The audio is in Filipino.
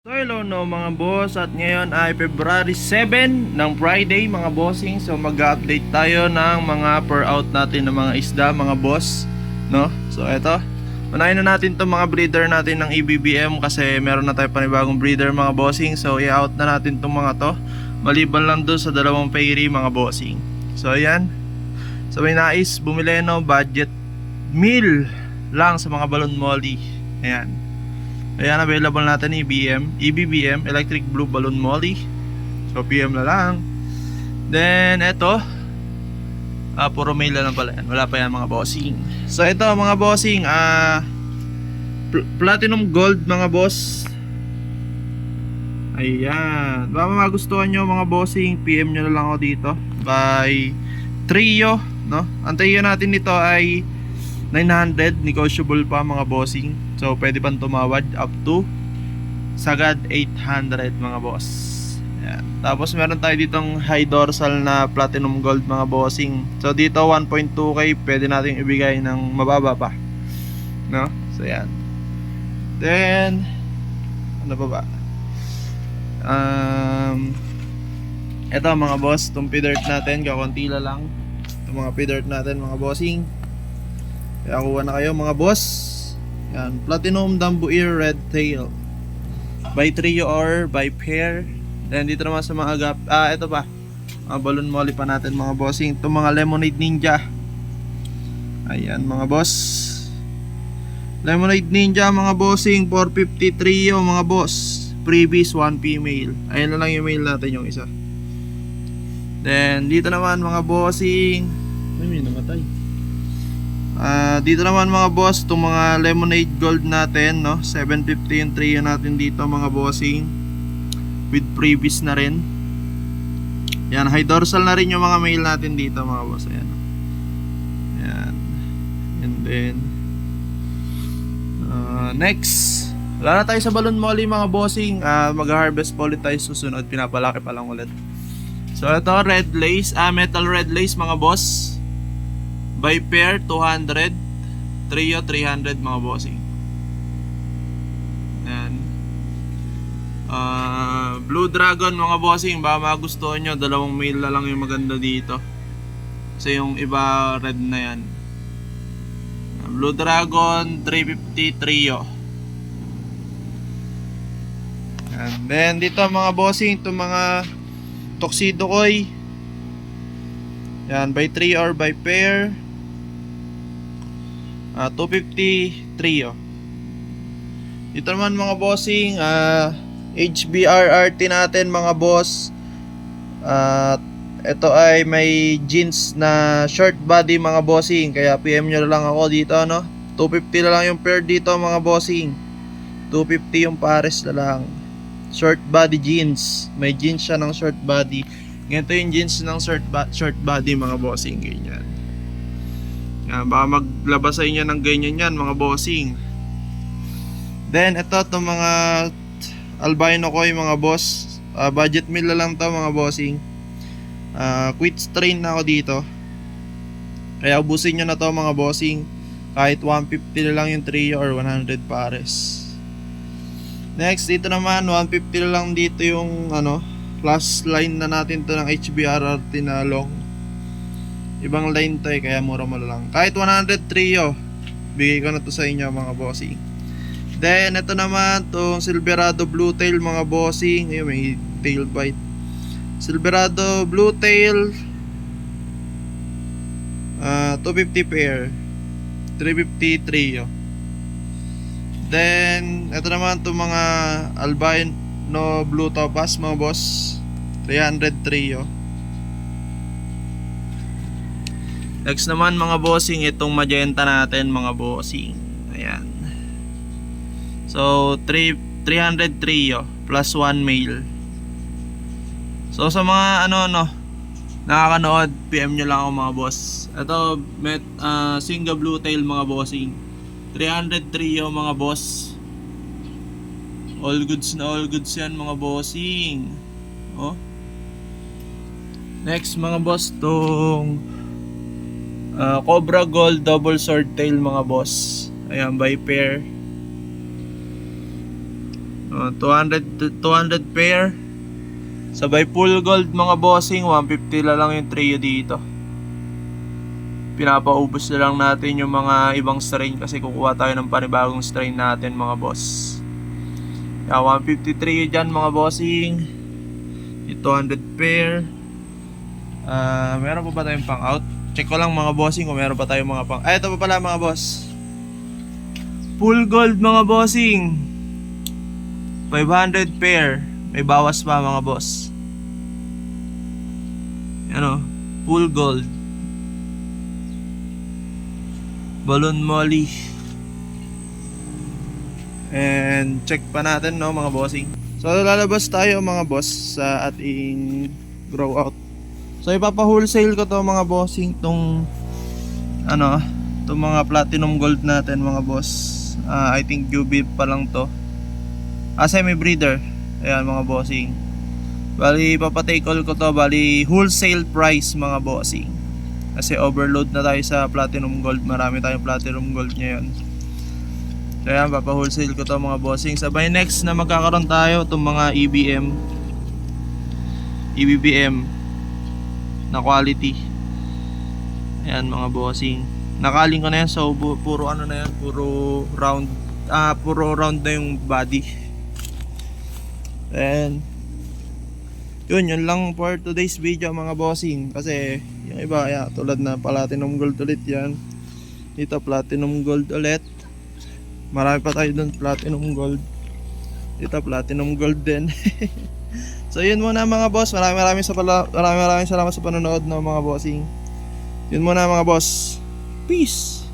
So hello no mga boss. At ngayon ay February 7 ng Friday mga bossing. So mag-update tayo ng mga per out natin ng mga isda mga boss. No? So eto. Unahin na natin to mga breeder natin ng EBBM kasi meron na tayo panibagong breeder mga bossing. So i-out na natin tong mga to. Maliban lang doon sa dalawang pairy mga bossing. So ayan. So may nais bumili no budget meal lang sa mga balon molly ayan Ayan, available natin EBM, EBBM, Electric Blue Balloon Molly. So, PM na lang. Then, eto. Ah, puro mail na lang pala yan. Wala pa yan mga bossing. So, ito mga bossing. Ah, pl- Platinum Gold mga boss. Ayan. Baka magustuhan nyo mga bossing, PM nyo na lang ako dito. By Trio, no? Antayin natin nito ay 900 negotiable pa mga bossing so pwede pang tumawad up to sagad 800 mga boss. Ayan. tapos meron tayo ditong high dorsal na platinum gold mga bossing. So dito 1.2k pwede natin ibigay ng mababa pa. No? So yan then ano pa ba? Um eto mga boss itong pidert natin kakontila lang itong mga pidert natin mga bossing. Kaya kuha na kayo mga boss. Yan, Platinum Dumbo Ear Red Tail. By trio or by pair. Then dito naman sa mga gap, ah ito pa. Mga balloon molly pa natin mga bossing. Ito mga Lemonade Ninja. Ayan mga boss. Lemonade Ninja mga bossing 450 trio mga boss. Previous one female. Ayan na lang yung male natin yung isa. Then dito naman mga bossing. Ay may namatay. Ah, dito naman mga boss, itong mga lemonade gold natin, no? 750 yung trio natin dito mga bossing. With previous na rin. Yan, high dorsal na rin yung mga male natin dito mga boss. Ayan. Yan. And then, ah, next. Wala na tayo sa balloon molly mga bossing. Ah, mag-harvest pa ulit tayo susunod. Pinapalaki pa lang ulit. So, ito, red lace. Ah, metal red lace mga boss. By pair, 200. Trio, 300 mga bossing. Yan. Ah, Blue Dragon mga bossing, baka magustuhan nyo. Dalawang male na lang yung maganda dito. Kasi yung iba red na yan. Blue Dragon, 350 Trio. And then dito mga bossing, itong mga Tuxedo Koi. Yan, by 3 or by pair. Ah, 250 trio. Dito naman mga bossing, ah HBRRT natin mga boss. At ito ay may jeans na short body mga bossing, kaya PM nyo lang ako dito no. 250 na lang yung pair dito mga bossing. 250 yung pares na lang. Short body jeans. May jeans siya ng short body. Ganito yung jeans ng short, ba- short body mga bossing ganyan. Yan, baka maglabas sa inyo ng ganyan yan mga bossing. Then ito to mga albino ko yung mga boss. Ah, budget meal na lang to mga bossing. Ah, quit strain na ako dito. Kaya ubusin nyo na to mga bossing. Kahit 150 na lang yung trio or 100 pares. Next, dito naman 150 na lang dito yung ano, plus line na natin to ng HBRRT na long. Ibang line to eh, kaya mura mo lang. Kahit 100 trio, bigay ko na to sa inyo mga bossing. Then, ito naman, tong Silverado Blue Tail mga bossing. Ayun, may tail bite. Silverado Blue Tail. ah 250 pair. 350 trio. Then, ito naman itong mga albino blue topaz mga boss. 300 trio. Next naman mga bossing, itong magenta natin mga bossing. Ayan. So, 3, 300 trio plus 1 male. So, sa mga ano no, nakakanood, PM nyo lang ako mga boss. Ito, met, uh, Singa Blue Tail mga bossing. 300 trio mga boss. All goods na all goods yan mga bossing. Oh. Next mga boss, tong ah, Cobra Gold Double Sword Tail mga boss. Ayan, by pair. Uh, 200 to 200 pair. Sabay full gold mga bossing, 150 la lang yung trio dito. Pinapaubos na lang natin yung mga ibang strain kasi kukuha tayo ng panibagong strain natin mga boss. Kaya 150 trio dyan mga bossing. Yung 200 pair. Ah, meron pa ba tayong pang out? Check ko lang mga bossing kung meron pa tayong mga pang... Ay, ito pa pala mga boss. Full gold mga bossing. 500 pair. May bawas pa mga boss. Ano? Full gold. Balloon molly. And check pa natin no mga bossing. So lalabas tayo mga boss sa ating grow out. So ipapa-wholesale ko to mga bossing tong ano, tong mga platinum gold natin mga boss. Ah, I think UB pa lang to. Ah, semi breeder. Ayan mga bossing. Bali ipapa-take all ko to, bali wholesale price mga bossing. Kasi overload na tayo sa platinum gold. Marami tayong platinum gold ngayon. So yan, papa-wholesale ko to mga bossing. Sabay next na magkakaroon tayo itong mga EBM. EBBM na quality. Ayan mga bossing. Nakaling ko na yan so bu- puro ano na yan, puro round ah puro round na yung body. And yun, yun lang for today's video mga bossing kasi yung iba, yeah, tulad na platinum gold ulit yan dito platinum gold ulit marami pa tayo dun platinum gold dito platinum gold din so yun muna mga boss. Maraming maraming sa pala, maraming maraming salamat sa panonood ng mga bossing. Yun muna mga boss. Peace